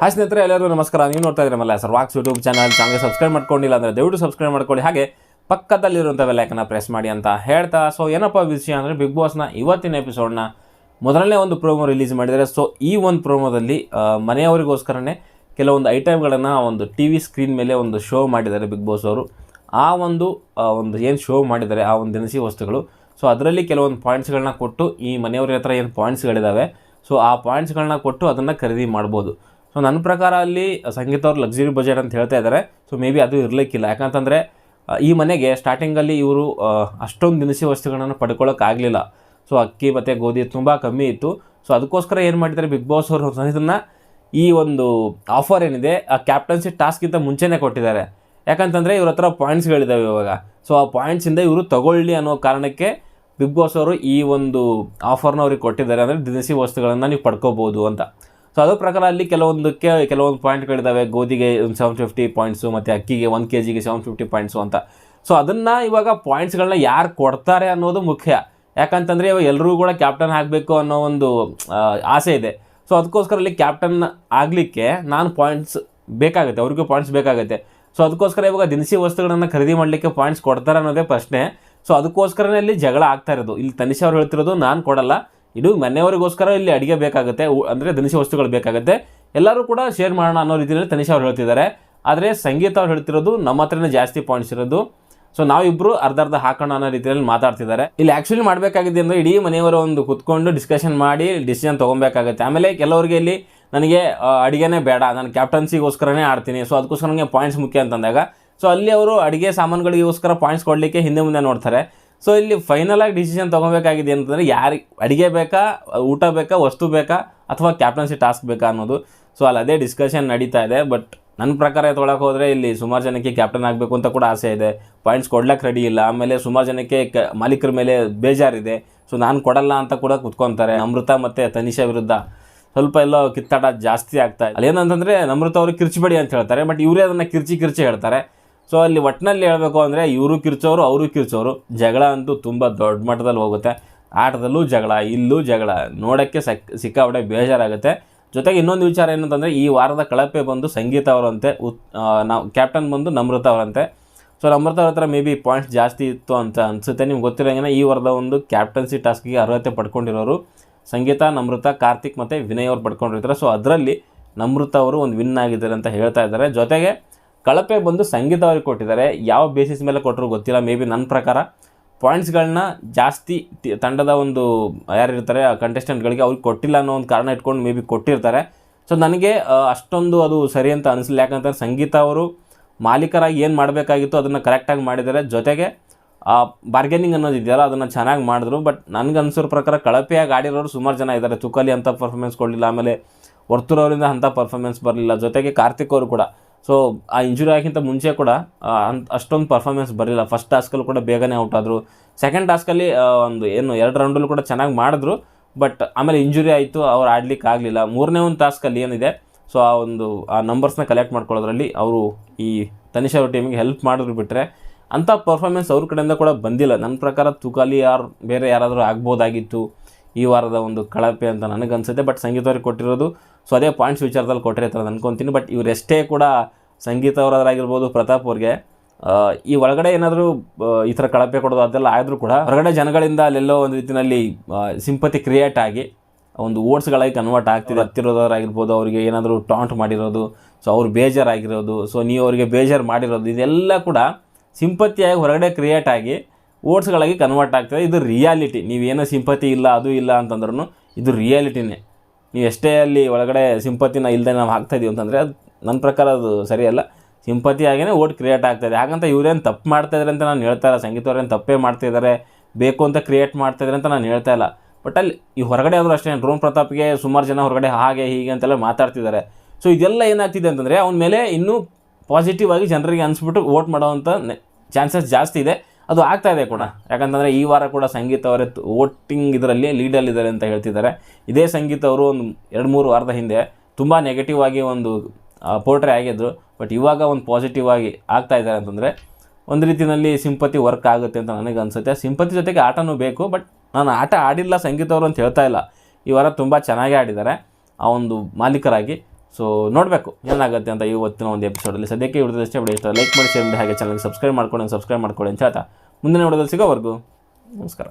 Hi ಸ್ನೇಹಿತರೆ, ಎಲ್ಲರಿಗೂ ನಮಸ್ಕಾರ. ನೀವು ನೋಡ್ತಾ ಇದ್ರೆ Malla sir walks YouTube channel. Channel subscribe ಮಾಡ್ಕೊಂಡಿಲ್ಲ ಅಂದರೆ ದಯವಿಟ್ಟು ಸಬ್ಸ್ಕ್ರೈಬ್ ಮಾಡ್ಕೊಳ್ಳಿ. ಹಾಗೆ ಪಕ್ಕದಲ್ಲಿರುವಂಥ ಬೆಲ್ಲೈಕನ್ನ ಪ್ರೆಸ್ ಮಾಡಿ ಅಂತ ಹೇಳ್ತಾ. ಸೊ ಏನಪ್ಪ ವಿಷಯ ಅಂದರೆ ಬಿಗ್ ಬಾಸ್ನ ಇವತ್ತಿನ ಎಪಿಸೋಡ್ನ ಮೊದಲನೇ ಒಂದು ಪ್ರೋಮೋ ರಿಲೀಸ್ ಮಾಡಿದ್ದಾರೆ. ಸೊ ಈ ಒಂದು ಪ್ರೋಮೋದಲ್ಲಿ ಮನೆಯವರಿಗೋಸ್ಕರನೇ ಕೆಲವೊಂದು ಐಟಮ್ಗಳನ್ನು ಒಂದು ಟಿ ವಿ ಸ್ಕ್ರೀನ್ ಮೇಲೆ ಒಂದು ಶೋ ಮಾಡಿದ್ದಾರೆ ಬಿಗ್ ಬಾಸ್ ಅವರು. ಆ ಒಂದು ಒಂದು ಏನು ಶೋ ಮಾಡಿದ್ದಾರೆ, ಆ ಒಂದು ದಿನಸಿ ವಸ್ತುಗಳು. ಸೊ ಅದರಲ್ಲಿ ಕೆಲವೊಂದು ಪಾಯಿಂಟ್ಸ್ಗಳನ್ನ ಕೊಟ್ಟು ಈ ಮನೆಯವ್ರ ಹತ್ರ ಏನು ಪಾಯಿಂಟ್ಸ್ಗಳಿದ್ದಾವೆ ಸೊ ಆ ಪಾಯಿಂಟ್ಸ್ಗಳನ್ನ ಕೊಟ್ಟು ಅದನ್ನು ಖರೀದಿ ಮಾಡ್ಬೋದು. ಸೊ ನನ್ನ ಪ್ರಕಾರ ಅಲ್ಲಿ ಸಂಗೀತ ಅವ್ರು ಲಕ್ಸುರಿ ಬಜೆಟ್ ಅಂತ ಹೇಳ್ತಾ ಇದ್ದಾರೆ ಸೊ ಮೇ ಬಿ ಅದು ಇರಲಿಕ್ಕಿಲ್ಲ. ಯಾಕಂತಂದರೆ ಈ ಮನೆಗೆ ಸ್ಟಾರ್ಟಿಂಗಲ್ಲಿ ಇವರು ಅಷ್ಟೊಂದು ದಿನಸಿ ವಸ್ತುಗಳನ್ನು ಪಡ್ಕೊಳ್ಳೋಕ್ಕಾಗಲಿಲ್ಲ ಸೊ ಅಕ್ಕಿ ಮತ್ತು ಗೋಧಿ ತುಂಬ ಕಮ್ಮಿ ಇತ್ತು. ಸೊ ಅದಕ್ಕೋಸ್ಕರ ಏನು ಮಾಡಿದ್ದಾರೆ ಬಿಗ್ ಬಾಸ್ ಅವರು ಇದನ್ನು ಈ ಒಂದು ಆಫರ್ ಏನಿದೆ, ಆ ಕ್ಯಾಪ್ಟನ್ಸಿ ಟಾಸ್ಕ್ಗಿಂತ ಮುಂಚೆನೇ ಕೊಟ್ಟಿದ್ದಾರೆ. ಯಾಕಂತಂದರೆ ಇವ್ರ ಹತ್ರ ಪಾಯಿಂಟ್ಸ್ಗಳಿದ್ದಾವೆ ಇವಾಗ. ಸೊ ಆ ಪಾಯಿಂಟ್ಸಿಂದ ಇವರು ತಗೊಳ್ಳಿ ಅನ್ನೋ ಕಾರಣಕ್ಕೆ ಬಿಗ್ ಬಾಸ್ ಅವರು ಈ ಒಂದು ಆಫರ್ನ ಅವ್ರಿಗೆ ಕೊಟ್ಟಿದ್ದಾರೆ. ಅಂದರೆ ದಿನಸಿ ವಸ್ತುಗಳನ್ನು ನೀವು ಪಡ್ಕೋಬೋದು ಅಂತ. ಸೊ ಅದ್ರ ಪ್ರಕಾರ ಅಲ್ಲಿ ಕೆಲವೊಂದಕ್ಕೆ ಕೆಲವೊಂದು ಪಾಯಿಂಟ್ಗಳಿದ್ದಾವೆ ಗೋಧಿಗೆ ಸೆವೆನ್ ಫಿಫ್ಟಿ ಪಾಯಿಂಟ್ಸು ಮತ್ತು ಅಕ್ಕಿಗೆ ಒಂದು ಕೆ ಜಿಗೆ ಸೆವೆನ್ ಫಿಫ್ಟಿ ಪಾಯಿಂಟ್ಸು ಅಂತ. ಸೊ ಅದನ್ನು ಇವಾಗ ಪಾಯಿಂಟ್ಸ್ಗಳನ್ನ ಯಾರು ಕೊಡ್ತಾರೆ ಅನ್ನೋದು ಮುಖ್ಯ. ಯಾಕಂತಂದರೆ ಇವಾಗ ಎಲ್ಲರೂ ಕೂಡ ಕ್ಯಾಪ್ಟನ್ ಆಗಬೇಕು ಅನ್ನೋ ಒಂದು ಆಸೆ ಇದೆ. ಸೊ ಅದಕ್ಕೋಸ್ಕರ ಅಲ್ಲಿ ಕ್ಯಾಪ್ಟನ್ ಆಗಲಿಕ್ಕೆ ನಾನು ಪಾಯಿಂಟ್ಸ್ ಬೇಕಾಗುತ್ತೆ. ಅವ್ರಿಗೂ ಪಾಯಿಂಟ್ಸ್ ಬೇಕಾಗುತ್ತೆ. ಸೊ ಅದಕ್ಕೋಸ್ಕರ ಇವಾಗ ದಿನಸಿ ವಸ್ತುಗಳನ್ನು ಖರೀದಿ ಮಾಡಲಿಕ್ಕೆ ಪಾಯಿಂಟ್ಸ್ ಕೊಡ್ತಾರೆ ಅನ್ನೋದೇ ಪ್ರಶ್ನೆ. ಸೊ ಅದಕ್ಕೋಸ್ಕರನೇ ಇಲ್ಲಿ ಜಗಳ ಆಗ್ತಾ ಇರೋದು. ಇಲ್ಲಿ ತನಿಷ್ ಅವ್ರು ಹೇಳ್ತಿರೋದು, ನಾನು ಕೊಡಲ್ಲ. ಇದು ಮನೆಯವರಿಗೋಸ್ಕರ ಇಲ್ಲಿ ಅಡುಗೆ ಬೇಕಾಗುತ್ತೆ ಅಂದರೆ ದಿನಸಿ ವಸ್ತುಗಳು ಬೇಕಾಗುತ್ತೆ. ಎಲ್ಲರೂ ಕೂಡ ಶೇರ್ ಮಾಡೋಣ ಅನ್ನೋ ರೀತಿಯಲ್ಲಿ ತನಿಷ್ ಅವ್ರು ಹೇಳ್ತಿದ್ದಾರೆ. ಆದರೆ ಸಂಗೀತ ಅವ್ರು ಹೇಳ್ತಿರೋದು ನಮ್ಮ ಹತ್ರನೇ ಜಾಸ್ತಿ ಪಾಯಿಂಟ್ಸ್ ಇರೋದು. ಸೊ ನಾವಿಬ್ಬರು ಅರ್ಧ ಅರ್ಧ ಹಾಕೋಣ ಅನ್ನೋ ರೀತಿಯಲ್ಲಿ ಮಾತಾಡ್ತಿದ್ದಾರೆ. ಇಲ್ಲಿ ಆ್ಯಕ್ಚುಲಿ ಮಾಡಬೇಕಾಗಿದೆ ಅಂದರೆ ಇಡೀ ಮನೆಯವರು ಒಂದು ಕುತ್ಕೊಂಡು ಡಿಸ್ಕಷನ್ ಮಾಡಿ ಡಿಸಿಷನ್ ತೊಗೊಬೇಕಾಗುತ್ತೆ. ಆಮೇಲೆ ಕೆಲವರಿಗೆ ಇಲ್ಲಿ ನನಗೆ ಅಡಿಗೆನೇ ಬೇಡ, ನಾನು ಕ್ಯಾಪ್ಟನ್ಸಿಗೋಸ್ಕರನೇ ಆಡ್ತೀನಿ. ಸೊ ಅದಕ್ಕೋಸ್ಕರ ನನಗೆ ಪಾಯಿಂಟ್ಸ್ ಮುಖ್ಯ ಅಂತಂದಾಗ ಸೊ ಅಲ್ಲಿ ಅವರು ಅಡುಗೆ ಸಾಮಾನುಗಳಿಗೋಸ್ಕರ ಪಾಯಿಂಟ್ಸ್ ಕೊಡಲಿಕ್ಕೆ ಹಿಂದೆ ಮುಂದೆ ನೋಡ್ತಾರೆ. ಸೊ ಇಲ್ಲಿ ಫೈನಲ್ ಆಗಿ ಡಿಸಿಷನ್ ತಗೋಬೇಕಾಗಿದೆ ಅಂತಂದರೆ ಯಾರಿಗೆ, ಅಡುಗೆ ಬೇಕಾ, ಊಟ ಬೇಕಾ, ವಸ್ತು ಬೇಕಾ, ಅಥವಾ ಕ್ಯಾಪ್ಟನ್ಸಿ ಟಾಸ್ಕ್ ಬೇಕಾ ಅನ್ನೋದು. ಸೊ ಅಲ್ಲಿ ಅದೇ ಡಿಸ್ಕಷನ್ ನಡೀತಾ ಇದೆ ಬಟ್ ನನ್ನ ಪ್ರಕಾರ ತೊಗೊಳಕ್ಕೆ ಹೋದರೆ ಇಲ್ಲಿ ಸುಮಾರು ಜನಕ್ಕೆ ಕ್ಯಾಪ್ಟನ್ ಆಗಬೇಕು ಅಂತ ಕೂಡ ಆಸೆ ಇದೆ. ಪಾಯಿಂಟ್ಸ್ ಕೊಡ್ಲಕ್ಕೆ ರೆಡಿ ಇಲ್ಲ, ಆಮೇಲೆ ಸುಮಾರು ಜನಕ್ಕೆ ಕ, ಮಾಲೀಕರ ಮೇಲೆ ಬೇಜಾರಿದೆ. ಸೊ ನಾನು ಕೊಡಲ್ಲ ಅಂತ ಕೂಡ ಕುತ್ಕೊತಾರೆ. ಅಮೃತ ಮತ್ತು ತನಿಷಾ ವಿರುದ್ಧ ಸ್ವಲ್ಪ ಎಲ್ಲ ಕಿತ್ತಾಟ ಜಾಸ್ತಿ ಆಗ್ತಾ ಇದೆ. ಅಲ್ಲಿ ಏನಂತಂದರೆ ನಮೃತ ಅವರು ಕಿರ್ಚಿಬೇಡಿ ಅಂತ ಹೇಳ್ತಾರೆ ಬಟ್ ಇವರೇ ಅದನ್ನು ಕಿರ್ಚಿ ಕಿರ್ಚಿ ಹೇಳ್ತಾರೆ. ಸೊ ಅಲ್ಲಿ ಒಟ್ಟಿನಲ್ಲಿ ಹೇಳಬೇಕು ಅಂದರೆ ಇವರು ಕಿರ್ಚೋರು, ಅವರು ಕಿರ್ಚೋರು. ಜಗಳ ಅಂತೂ ತುಂಬ ದೊಡ್ಡ ಮಟ್ಟದಲ್ಲಿ ಹೋಗುತ್ತೆ. ಆಟದಲ್ಲೂ ಜಗಳ, ಇಲ್ಲೂ ಜಗಳ. ನೋಡೋಕ್ಕೆ ಸಕ್, ಸಿಕ್ಕಾಪಟ್ಟೆ ಬೇಜಾರಾಗುತ್ತೆ. ಜೊತೆಗೆ ಇನ್ನೊಂದು ವಿಚಾರ ಏನಂತಂದರೆ, ಈ ವಾರದ ಕಳಪೆ ಬಂದು ಸಂಗೀತ ಅವರಂತೆ, ಉತ್ ನಾವು, ಕ್ಯಾಪ್ಟನ್ ಬಂದು ನಮೃತ ಅವರಂತೆ. ಸೊ ನಮೃತ ಅವ್ರ ಹತ್ರ ಮೇ ಬಿ ಪಾಯಿಂಟ್ಸ್ ಜಾಸ್ತಿ ಇತ್ತು ಅಂತ ಅನಿಸುತ್ತೆ. ನಿಮ್ಗೆ ಗೊತ್ತಿರೋಂಗೆ ಈ ವಾರದ ಒಂದು ಕ್ಯಾಪ್ಟನ್ಸಿ ಟಾಸ್ಕಿಗೆ ಅರ್ಹತೆ ಪಡ್ಕೊಂಡಿರೋರು ಸಂಗೀತ ನಮೃತ ಕಾರ್ತಿಕ್ ಮತ್ತು ವಿನಯ್ ಅವ್ರು ಪಡ್ಕೊಂಡಿರ್ತಾರೆ. ಸೊ ಅದರಲ್ಲಿ ನಮೃತ ಅವರು ಒಂದು ವಿನ್ ಆಗಿದ್ದಾರೆ ಅಂತ ಹೇಳ್ತಾ ಇದ್ದಾರೆ. ಜೊತೆಗೆ ಕಳಪೆ ಬಂದು ಸಂಗೀತ ಅವ್ರಿಗೆ ಕೊಟ್ಟಿದ್ದಾರೆ. ಯಾವ ಬೇಸಿಸ್ ಮೇಲೆ ಕೊಟ್ಟರು ಗೊತ್ತಿಲ್ಲ. ಮೇ ಬಿ ನನ್ನ ಪ್ರಕಾರ ಪಾಯಿಂಟ್ಸ್ಗಳನ್ನ ಜಾಸ್ತಿ ತಂಡದ ಒಂದು ಯಾರಿರ್ತಾರೆ ಆ ಕಂಟೆಸ್ಟೆಂಟ್ಗಳಿಗೆ ಅವ್ರಿಗೆ ಕೊಟ್ಟಿಲ್ಲ ಅನ್ನೋ ಒಂದು ಕಾರಣ ಇಟ್ಕೊಂಡು ಮೇ ಬಿ ಕೊಟ್ಟಿರ್ತಾರೆ. ಸೊ ನನಗೆ ಅಷ್ಟೊಂದು ಅದು ಸರಿ ಅಂತ ಅನಿಸಲಿಲ್ಲ ಯಾಕಂತಂದ್ರೆ ಸಂಗೀತ ಅವರು ಮಾಲೀಕರಾಗಿ ಏನು ಮಾಡಬೇಕಾಗಿತ್ತು ಅದನ್ನು ಕರೆಕ್ಟಾಗಿ ಮಾಡಿದ್ದಾರೆ. ಜೊತೆಗೆ, ಆ ಬಾರ್ಗೇನಿಂಗ್ ಅನ್ನೋದು ಇದೆಯಲ್ಲ, ಅದನ್ನು ಚೆನ್ನಾಗಿ ಮಾಡಿದ್ರು. ಬಟ್ ನನಗೆ ಅನಿಸೋ ಪ್ರಕಾರ ಕಳಪೆಯಾಗಿ ಆಡಿರೋರು ಸುಮಾರು ಜನ ಇದ್ದಾರೆ. ತುಕಲಿ ಅಂತ ಪರ್ಫಾರ್ಮೆನ್ಸ್ ಕೊಡಲಿಲ್ಲ. ಆಮೇಲೆ ವರ್ತೂರ್ ಅವರಿಂದ ಅಂಥ ಪರ್ಫಾರ್ಮೆನ್ಸ್ ಬರಲಿಲ್ಲ. ಜೊತೆಗೆ ಕಾರ್ತಿಕ್ ಅವರು ಕೂಡ. ಸೊ ಆ ಇಂಜುರಿ ಆಗಿಂತ ಮುಂಚೆ ಕೂಡ ಅಷ್ಟೊಂದು ಪರ್ಫಾರ್ಮೆನ್ಸ್ ಬರಲಿಲ್ಲ. ಫಸ್ಟ್ ಟಾಸ್ಕಲ್ಲೂ ಕೂಡ ಬೇಗನೆ ಔಟ್ ಆದರು. ಸೆಕೆಂಡ್ ಟಾಸ್ಕಲ್ಲಿ ಒಂದು ಏನು, ಎರಡು ರೌಂಡಲ್ಲೂ ಕೂಡ ಚೆನ್ನಾಗಿ ಮಾಡಿದ್ರು. ಬಟ್ ಆಮೇಲೆ ಇಂಜುರಿ ಆಯಿತು, ಅವ್ರು ಆಡ್ಲಿಕ್ಕೆ ಆಗಲಿಲ್ಲ. ಮೂರನೇ ಒಂದು ಟಾಸ್ಕಲ್ಲಿ ಏನಿದೆ ಸೊ ಆ ಒಂದು, ಆ ನಂಬರ್ಸ್ನ ಕಲೆಕ್ಟ್ ಮಾಡ್ಕೊಳ್ಳೋದ್ರಲ್ಲಿ ಅವರು ಈ ತನಿಷ್ ಅವ್ರ ಟೀಮಿಗೆ ಹೆಲ್ಪ್ ಮಾಡಿದ್ರು ಬಿಟ್ಟರೆ ಅಂಥ ಪರ್ಫಾರ್ಮೆನ್ಸ್ ಅವ್ರ ಕಡೆಯಿಂದ ಕೂಡ ಬಂದಿಲ್ಲ. ನನ್ನ ಪ್ರಕಾರ ತುಕಾಲಿ ಯಾರು, ಬೇರೆ ಯಾರಾದರೂ ಆಗ್ಬೋದಾಗಿತ್ತು ಈ ವಾರದ ಒಂದು ಕಳಪೆ ಅಂತ ನನಗೆ ಅನ್ಸುತ್ತೆ. ಬಟ್ ಸಂಗೀತ ಅವ್ರಿಗೆ ಕೊಟ್ಟಿರೋದು ಸೊ ಅದೇ ಪಾಯಿಂಟ್ಸ್ ವಿಚಾರದಲ್ಲಿ ಕೊಟ್ಟಿರ್ತಾರೆ ಅಂತ ಅನ್ಕೊತೀನಿ. ಬಟ್ ಇವರೆಷ್ಟೇ ಕೂಡ ಸಂಗೀತ ಅವರಾದ್ರಾಗಿರ್ಬೋದು, ಪ್ರತಾಪ್ ಅವ್ರಿಗೆ ಈ ಒಳಗಡೆ ಏನಾದರೂ ಈ ಥರ ಕಳಪೆ ಕೊಡೋದು ಅದೆಲ್ಲ ಆದರೂ ಕೂಡ ಹೊರಗಡೆ ಜನಗಳಿಂದ ಅಲ್ಲೆಲ್ಲೋ ಒಂದು ರೀತಿಯಲ್ಲಿ ಸಿಂಪತಿ ಕ್ರಿಯೇಟ್ ಆಗಿ ಒಂದು ಓಟ್ಸ್ಗಳಾಗಿ ಕನ್ವರ್ಟ್ ಆಗ್ತಿದೆ. ಹತ್ತಿರೋದಾಗಿರ್ಬೋದು ಅವರಿಗೆ ಏನಾದರೂ ಟಾಂಟ್ ಮಾಡಿರೋದು ಸೊ ಅವ್ರು ಬೇಜಾರಾಗಿರೋದು ಸೊ ನೀವು ಅವರಿಗೆ ಬೇಜಾರು ಮಾಡಿರೋದು, ಇದೆಲ್ಲ ಕೂಡ ಸಿಂಪತಿಯಾಗಿ ಹೊರಗಡೆ ಕ್ರಿಯೇಟ್ ಆಗಿ ಓಟ್ಸ್ಗಳಾಗಿ ಕನ್ವರ್ಟ್ ಆಗ್ತದೆ. ಇದು ರಿಯಾಲಿಟಿ ನೀವೇನೋ ಸಿಂಪತಿ ಇಲ್ಲ, ಅದು ಇಲ್ಲ ಅಂತಂದ್ರೂ ಇದು ರಿಯಾಲಿಟಿನೇ ನೀವು ಎಷ್ಟೇ ಅಲ್ಲಿ ಒಳಗಡೆ ಸಿಂಪತಿನ ಇಲ್ಲದೆ ನಾವು ಹಾಕ್ತಾಯಿದ್ದೀವಿ ಅಂತಂದರೆ ಅದು ನನ್ನ ಪ್ರಕಾರ ಅದು ಸರಿಯಲ್ಲ. ಸಿಂಪತಿ ಆಗಿಯೇ ಓಟ್ ಕ್ರಿಯೇಟ್ ಆಗ್ತಾಯಿದೆ ಹಾಗಂತ ಇವರೇನು ತಪ್ಪು ಮಾಡ್ತಾಯಿದ್ದಾರೆ ಅಂತ ನಾನು ಹೇಳ್ತಾ ಇಲ್ಲ. ಸಂಗೀತ ಅವ್ರೇನು ತಪ್ಪೇ ಮಾಡ್ತಿದ್ದಾರೆ ಬೇಕು ಅಂತ ಕ್ರಿಯೇಟ್ ಮಾಡ್ತಾಯಿದ್ದಾರೆ ಅಂತ ನಾನು ಹೇಳ್ತಾ ಇಲ್ಲ. ಬಟ್ ಅಲ್ಲಿ ಈ ಹೊರಗಡೆ ಆದರೂ ಅಷ್ಟೇ ಡ್ರೋನ್ ಪ್ರತಾಪ್ಗೆ ಸುಮಾರು ಜನ ಹೊರಗಡೆ ಹಾಗೆ ಹೀಗೆ ಅಂತೆಲ್ಲ ಮಾತಾಡ್ತಿದ್ದಾರೆ. ಸೊ ಇದೆಲ್ಲ ಏನಾಗ್ತಿದೆ ಅಂತಂದರೆ ಅವನ ಮೇಲೆ ಇನ್ನೂ ಪಾಸಿಟಿವ್ ಆಗಿ ಜನರಿಗೆ ಅನಿಸ್ಬಿಟ್ಟು ವೋಟ್ ಮಾಡೋವಂಥ ಚಾನ್ಸಸ್ ಜಾಸ್ತಿ ಇದೆ. ಅದು ಆಗ್ತಾ ಕೂಡ. ಯಾಕಂತಂದರೆ ಈ ವಾರ ಕೂಡ ಸಂಗೀತ ಅವರೇ ವೋಟಿಂಗ್ ಇದರಲ್ಲಿ ಲೀಡಲ್ಲಿದ್ದಾರೆ ಅಂತ ಹೇಳ್ತಿದ್ದಾರೆ. ಇದೇ ಸಂಗೀತ ಅವರು ಒಂದು ಎರಡು ಮೂರು ವಾರದ ಹಿಂದೆ ತುಂಬ ನೆಗೆಟಿವ್ ಆಗಿ ಒಂದು ಪೋರ್ಟ್ರೇ ಆಗಿದ್ರು ಬಟ್ ಇವಾಗ ಒಂದು ಪಾಸಿಟಿವ್ ಆಗಿ ಆಗ್ತಾ ಇದ್ದಾರೆ ಅಂತಂದರೆ, ಒಂದು ರೀತಿಯಲ್ಲಿ ಸಿಂಪತಿ ವರ್ಕ್ ಆಗುತ್ತೆ ಅಂತ ನನಗೆ ಅನಿಸುತ್ತೆ. ಸಿಂಪತಿ ಜೊತೆಗೆ ಆಟನೂ ಬೇಕು ಬಟ್ ನಾನು ಆಟ ಆಡಿಲ್ಲ ಸಂಗೀತ ಅವರು ಅಂತ ಹೇಳ್ತಾ ಇಲ್ಲ. ಈ ವಾರ ತುಂಬ ಚೆನ್ನಾಗಿ ಆಡಿದ್ದಾರೆ, ಆ ಒಂದು ಮಾಲೀಕರಾಗಿ. ಸೊ ನೋಡಬೇಕು ಏನಾಗುತ್ತೆ ಅಂತ ಇವತ್ತಿನ ಒಂದು ಎಪಿಸೋಡಲ್ಲಿ ಸದ್ಯಕ್ಕೆ ಇಷ್ಟೇ ವಿಡಿಯೋ ಇಷ್ಟ ಲೈಕ್ ಮಾಡಿ ಶೇರ್ ಮಾಡಿ, ಹಾಗೆ ಚಾನಲ್ಗೆ ಸಬ್ಸ್ಕ್ರೈಬ್ ಮಾಡ್ಕೊಂಡು ಸಬ್ಸ್ಕ್ರೈಬ್ ಮಾಡ್ಕೊಳ್ಳಿ ಅಂತ ಹೇಳ್ತಾ. ಮುಂದಿನ ವಿಡಿಯೋದಲ್ಲಿ ಸಿಗೋವರೆಗೂ, ನಮಸ್ಕಾರ.